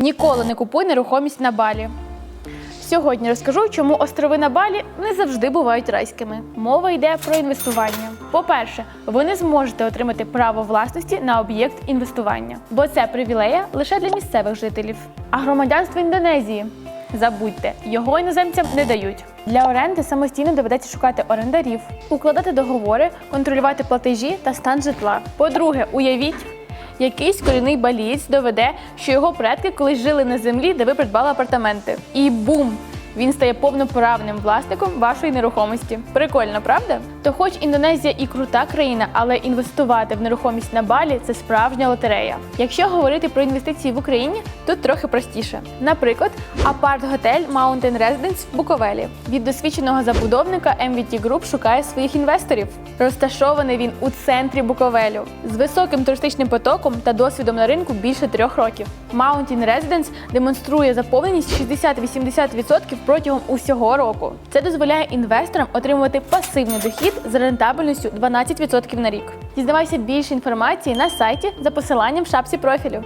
Ніколи не купуй нерухомість на Балі. Сьогодні розкажу, чому острови на Балі не завжди бувають райськими. Мова йде про інвестування. По-перше, ви не зможете отримати право власності на об'єкт інвестування, бо це привілея лише для місцевих жителів. А громадянство Індонезії забудьте, його іноземцям не дають. Для оренди самостійно доведеться шукати орендарів, укладати договори, контролювати платежі та стан житла. По-друге, уявіть. Якийсь корінний балієць доведе, що його предки колись жили на землі, де ви придбали апартаменти. І бум! Він стає повноправним власником вашої нерухомості. Прикольно, правда? То, хоч Індонезія і крута країна, але інвестувати в нерухомість на Балі це справжня лотерея. Якщо говорити про інвестиції в Україні, тут трохи простіше. Наприклад, апарт-готель Mountain Residence в Буковелі. Від досвідченого забудовника MVT Group шукає своїх інвесторів. Розташований він у центрі Буковелю з високим туристичним потоком та досвідом на ринку більше трьох років. Mountain Residence демонструє заповненість 60-80% протягом усього року. Це дозволяє інвесторам отримувати пасивний дохід з рентабельністю 12% на рік. Дізнавайся більше інформації на сайті за посиланням в шапці профілю.